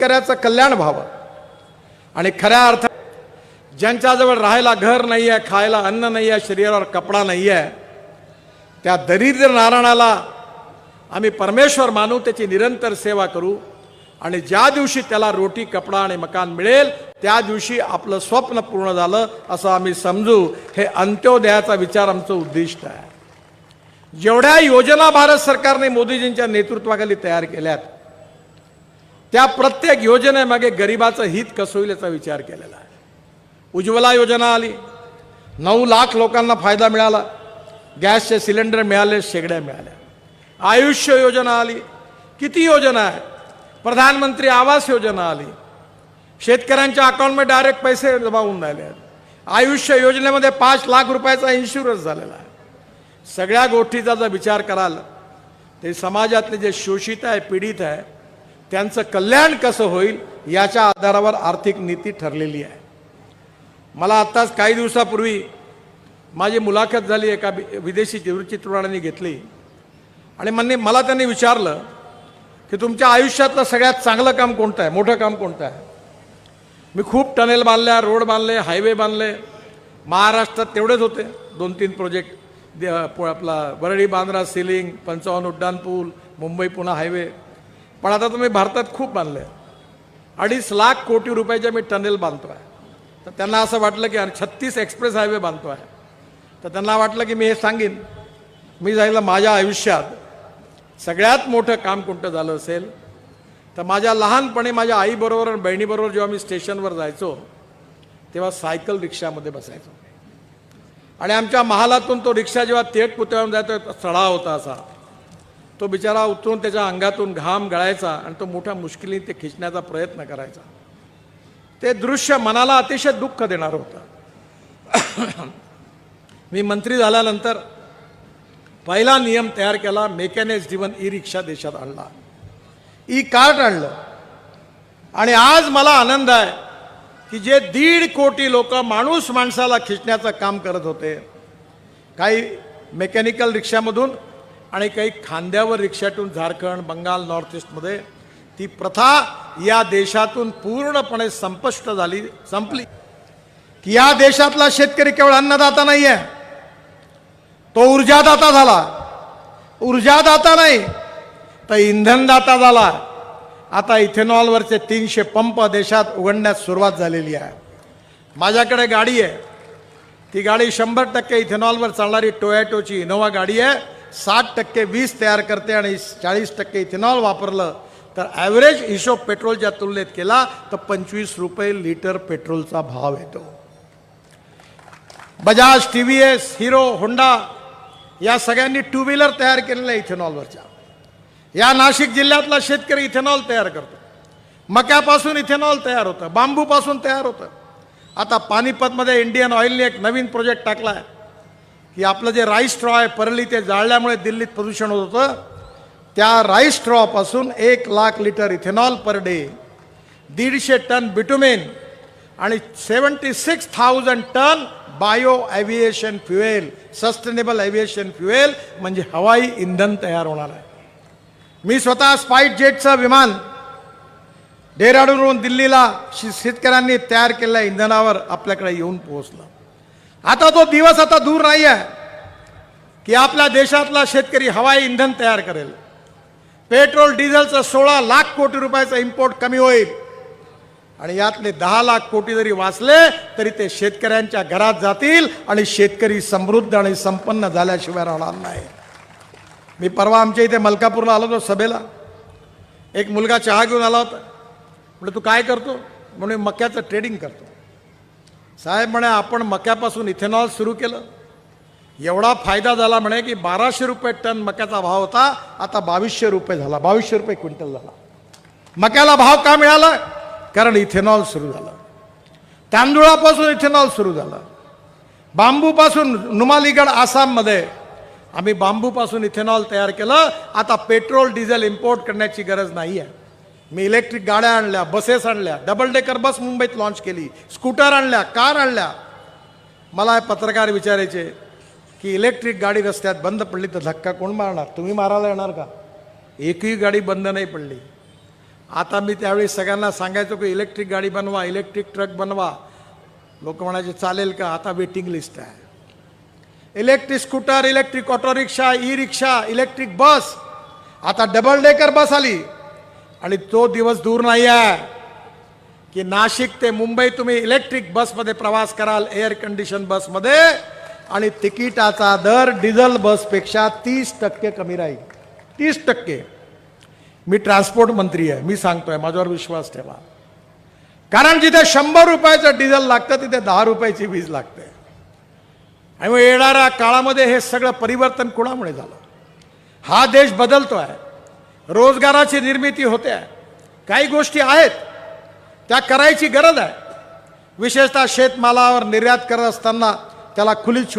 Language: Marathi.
शेतकऱ्याचं कल्याण व्हावं. आणि खऱ्या अर्थात ज्यांच्याजवळ राहायला घर नाही आहे खायला अन्न नाही आहे शरीरावर कपडा नाही आहे त्या दरिद्र नारायणाला आम्ही परमेश्वर मानू त्याची निरंतर सेवा करू. आणि ज्या दिवशी त्याला रोटी कपडा आणि मकान मिळेल त्या दिवशी आपलं स्वप्न पूर्ण झालं असं आम्ही समजू. हे अंत्योदयाचा विचार आमचं उद्दिष्ट आहे. जेवढ्या योजना भारत सरकारने मोदीजींच्या नेतृत्वाखाली तयार केल्यात त्या प्रत्येक योजनेमागे गरिबाचं हित कसं होईल याचा विचार केलेला आहे. उज्ज्वला योजना आली. नऊ लाख लोकांना फायदा मिळाला. गॅसचे सिलेंडर मिळाले शेगड्या मिळाल्या. आयुष्य योजना आली. किती योजना आहे प्रधानमंत्री आवास योजना आली. शेतकऱ्यांच्या अकाउंटमध्ये डायरेक्ट पैसे जमा होऊन राहिले आहेत. आयुष्य योजनेमध्ये पाच लाख रुपयाचा इन्शुरन्स झालेला आहे. सगळ्या गोष्टीचा जर विचार कराल ते समाजातले जे शोषित आहे पीडित आहे त्यांचं कल्याण कसं होईल याच्या आधारावर आर्थिक नीती ठरलेली आहे. मला आत्ताच काही दिवसापूर्वी माझी मुलाखत झाली एका वि- विदेशी दूरचित्रवाणाने घेतली. आणि म्हणणे मला त्यांनी विचारलं की तुमच्या आयुष्यातलं सगळ्यात चांगलं काम कोणतं आहे? मोठं काम कोणतं आहे? मी खूप टनेल बांधल्या रोड बांधले हायवे बांधले. महाराष्ट्रात तेवढेच होते. दोन तीन प्रोजेक्ट दे- आपला वरळी बांद्रा सिलिंग पंचावन्न उड्डाणपूल मुंबई पुणे हायवे. पण आता तुम्ही भारतात खूप बांधले. अडीच लाख कोटी रुपयाचे मी टनेल बांधतो आहे तर त्यांना असं वाटलं की अरे छत्तीस एक्सप्रेस हायवे बांधतो आहे तर त्यांना वाटलं की मी हे सांगेन. मी जायला माझ्या आयुष्यात सगळ्यात मोठं काम कोणतं झालं असेल? तर माझ्या लहानपणी माझ्या आईबरोबर आणि बहिणीबरोबर जेव्हा मी स्टेशनवर जायचो तेव्हा सायकल रिक्षामध्ये बसायचो. आणि आमच्या महालातून तो रिक्षा जेव्हा थेट पुतळ्यावर जायचो सडा चढा होता असा. तो बिचारा उतरून त्याच्या अंगातून घाम गळायचा आणि तो मोठ्या मुश्किलीने ते खिचण्याचा प्रयत्न करायचा. ते दृश्य मनाला अतिशय दुःख देणारं होतं. मी मंत्री झाल्यानंतर पहिला नियम तयार केला मेकॅनिक्स जीवन ई रिक्षा देशात आणला. ई कार्ट आणलं. आणि आज मला आनंद आहे की जे दीड कोटी लोक माणूस माणसाला खिचण्याचं काम करत होते काही मेकॅनिकल रिक्षामधून आणि काही खांद्यावर रिक्षातून झारखंड बंगाल नॉर्थ ईस्टमध्ये ती प्रथा या देशातून पूर्णपणे संपष्ट झाली संपली. की या देशातला शेतकरी केवळ अन्नदाता नाही आहे तो ऊर्जादाता झाला. ऊर्जादाता नाही तर इंधनदाता झाला. आता इथेनॉलवरचे तीनशे पंप देशात उघडण्यास सुरुवात झालेली आहे. माझ्याकडे गाडी आहे. ती गाडी शंभर टक्के इथेनॉलवर चालणारी टोयॅटोची इनोवा गाडी आहे. साठ टक्के वीज तयार करते आणि चाळीस टक्के इथेनॉल वापरलं तर ॲव्हरेज हिशोब पेट्रोलच्या तुलनेत केला तर पंचवीस रुपये लिटर पेट्रोलचा भाव येतो. Bajaj T V S Hero Honda या सगळ्यांनी टू व्हीलर तयार केलेल्या इथेनॉलवरच्या. या नाशिक जिल्ह्यातला शेतकरी इथेनॉल तयार करतो. मक्यापासून इथेनॉल तयार होतं बांबूपासून तयार होतं. आता पानिपतमध्ये इंडियन ऑइलने एक नवीन प्रोजेक्ट टाकला आहे की आपलं जे राईस स्ट्रॉ आहे परली ते जाळल्यामुळे दिल्लीत प्रदूषण होत होतं. त्या राईस स्ट्रॉपासून एक lakh litre ethanol per day दीडशे टन बिटुमेन आणि seventy six thousand tonne bio aviation fuel sustainable aviation fuel म्हणजे हवाई इंधन तयार होणार आहे. मी स्वतः स्पाईट जेटचं विमान डेहराडूनवरून दिल्लीला शेतकऱ्यांनी तयार केलेल्या इंधनावर आपल्याकडे येऊन पोहोचलं. आता तो दिवस आता दूर नाही आहे की आपल्या देशातला शेतकरी हवाई इंधन तयार करेल. पेट्रोल डिझेलचं सोळा लाख कोटी रुपयाचं इम्पोर्ट कमी होईल. आणि यातले दहा लाख कोटी जरी वाचले तरी ते शेतकऱ्यांच्या घरात जातील आणि शेतकरी समृद्ध आणि संपन्न झाल्याशिवाय राहणार नाही. मी परवा आमच्या इथे मलकापूरला आलो होतो सभेला. एक मुलगा चहा घेऊन आला होता. म्हणजे तू काय करतो? म्हणून मक्याचं ट्रेडिंग करतो. साहेब म्हणे आपण मक्यापासून इथेनॉल सुरू केलं. एवढा फायदा झाला म्हणे की बाराशे रुपये टन मक्याचा भाव होता आता बावीसशे रुपये झाला बावीसशे रुपये क्विंटल झाला. मक्याला भाव का मिळाला? कारण इथेनॉल सुरू झालं. तांदूळापासून इथेनॉल सुरू झालं. बांबूपासून नुमालीगड आसाममध्ये आम्ही बांबूपासून इथेनॉल तयार केलं. आता पेट्रोल डिझेल इम्पोर्ट करण्याची गरज नाही आहे मी इलेक्ट्रिक गाड्या आणल्या बसेस आणल्या डबल डेकर बस मुंबईत लॉन्च केली स्कूटर आणल्या कार आणल्या. मला पत्रकार विचारायचे की इलेक्ट्रिक गाडी रस्त्यात बंद पडली तर धक्का कोण मारणार? तुम्ही मारायला येणार का? एकही गाडी बंद नाही पडली. आता मी त्यावेळी सगळ्यांना सांगायचो की इलेक्ट्रिक गाडी बनवा इलेक्ट्रिक ट्रक बनवा. लोक म्हणायचे चालेल का? आता वेटिंग लिस्ट आहे. Electric scooter electric auto rickshaw e rickshaw electric bus आता डबल डेकर बस आली. आणि तो दिवस दूर नाही आहे की नाशिक ते मुंबई तुम्ही इलेक्ट्रिक बसमध्ये प्रवास कराल एअर कंडिशन बसमध्ये आणि तिकिटाचा दर डिझेल बसपेक्षा तीस टक्के कमी राहील. तीस टक्के. मी ट्रान्सपोर्ट मंत्री आहे मी सांगतोय माझ्यावर विश्वास ठेवा. कारण जिथे शंभर रुपयाचं डिझेल लागतं तिथे दहा रुपयाची वीज लागते. आणि येणाऱ्या काळामध्ये हे सगळं परिवर्तन कुणामुळे झालं? हा देश बदलतो आहे रोजगाराची निर्मिती होते. काही गोष्टी आहेत त्या करायची गरज आहे. विशेषतः शेतमालावर निर्यात करत असताना त्याला खुली छूट